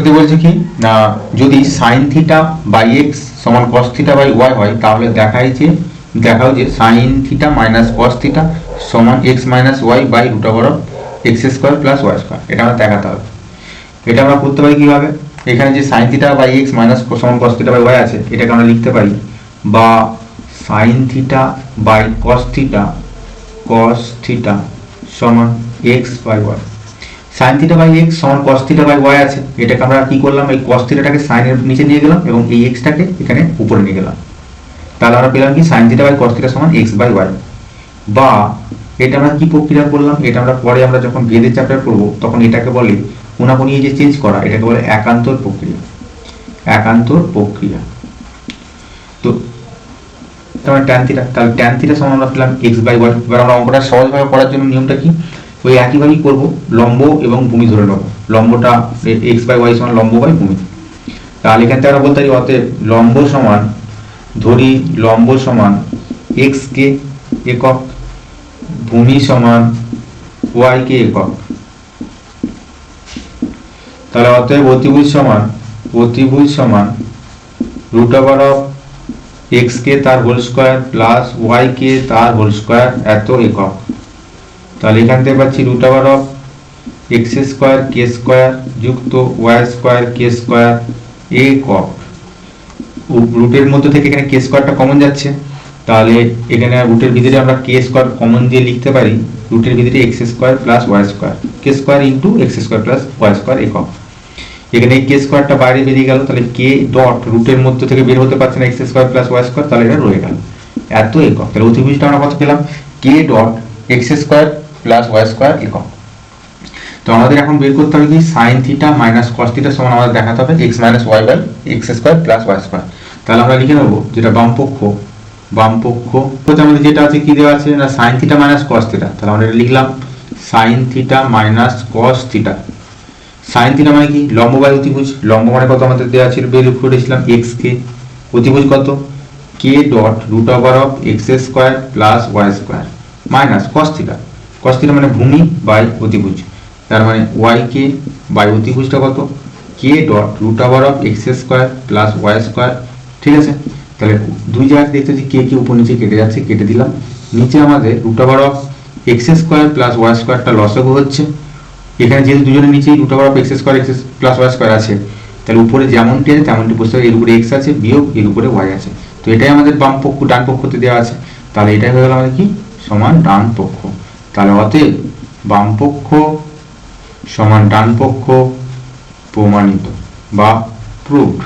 পক্ষতে বলছে কি? না, যদি সাইন থিটা বাই এক্স সমান কস থিটা বাই ওয়াই হয়, তাহলে দেখাই যে, দেখাও যে sine theta minus cos theta সমান x minus y by root over of x square plus y square এটা আমরা দেখাতে হবে। এটা আমরা করতে পারি কীভাবে? এখানে যে sine theta by x minus সমান কস থিটা বাই ওয়াই আছে, এটাকে আমরা লিখতে পারি বা sine theta by cos theta cos theta সমান x by y sine theta by x সমান কস থিটা বাই ওয়াই আছে। এটাকে আমরা কি করলাম? এই কস থিটাটাকে সাইনের নিচে নিয়ে গেলাম এবং এই এক্সটাকে এখানে উপরে নিয়ে গেলাম। তাহলে আমরা পেলাম কি? Sine theta by cos theta সমান এক্স বাই ওয়াই বা এটা আমরা কি প্রক্রিয়া করলাম? এটা আমরা পরে আমরা যখন বেদের চ্যাপ্টার করব, তখন এটাকে বলে কোনাকুনি যে চেঞ্জ করা, এটাকে বলে একান্তর প্রক্রিয়া। একান্তর প্রক্রিয়া। তো তোমার ট্যান থিটা তাহলে ট্যান থিটা সমান আমরা পেলাম এক্স বাই ওয়াই এবার আমরা অঙ্কটা সহজভাবে করার জন্য নিয়মটা কি? ওই একইভাবেই করব, লম্ব এবং ভূমি ধরে নেব। লম্বটা এক্স বাই ওয়াই সমান লম্ব বাই ভূমি। তাহলে এখান থেকে আমরা বলতে পারি, অতএব লম্ব সমান, ধরি লম্ব সমান এক্স কে একক, ভূমি সমান ওয়াই কে একক। তাহলে অতএব অতিভুজ সমান অতিভুজ সমান root over of x k তার whole square plus y k তার হোল স্কোয়ার এত একক। তাহলে এখান থেকে পাচ্ছি root over of x square k square যুক্ত ওয়াই স্কোয়ার কে স্কোয়ার একক রুটের মধ্যে থেকে এখানে কে স্কোয়ারটা কমন যাচ্ছে। তাহলে এখানে রুটের ভিতরে আমরা কে স্কোয়ার কমন দিয়ে লিখতে পারি রুটের ভিতরে x square plus y square k square into x square plus y square একক এখানে কে স্কোয়ারটা বাইরে বেরিয়ে গেল, তাহলে কে ডট রুটের মধ্যে থেকে বের হতে পারছে না x square plus y square তাহলে এটা রয়ে গেল। এত একক তাহলে অতিভুজটা আমরা কত পেলাম? K dot x square plus y square একক তো আমাদের এখন বের করতে হবে কি? Sine theta minus cos theta সমান আমাদের দেখাতে হবে x minus y by x square plus y square তাহলে আমরা লিখে নেব যেটা বাম পক্ষ বাম পক্ষ। হচ্ছে আমাদের যেটা আছে কি দেওয়া আছে? না sine theta minus cos theta তাহলে আমরা এটা লিখলাম sine theta minus cos theta sine theta মানে কি? লম্ব বাই অতিভুজ। লম্ব মানে কত আমাদের দেওয়া ছিল? বের করেছিলাম এক্স কে অতিভুজ কত? K dot root over of x square plus y square minus cos theta cos theta মানে ভূমি বাই অতিভুজ। তার মানে ওয়াই কে বাই অতিভুজটা কত? K dot root over of x square plus y square ঠিক আছে? তাহলে দুই জায়গায় দেখতে যে কে কে উপর নিচে কেটে যাচ্ছে, কেটে দিলাম। নিচে আমাদের root over of x square plus y স্কোয়ারটা লসগু হচ্ছে। এখানে যেহেতু দুজনের নিচেই root over of x square x plus y square আছে। তাহলে উপরে যেমনটি আছে, তেমনটি বুঝতে হবে এর উপরে এক্স আছে, বিয়োগ এর উপরে ওয়াই আছে। তো এটাই আমাদের বাম পক্ষ, ডান পক্ষতে দেওয়া আছে। তাহলে এটাই হয়ে গেল আমাদের কি? সমান ডান পক্ষ। তাহলে অতএব বাম পক্ষ সমান ডান পক্ষ প্রমাণিত বা প্রুভড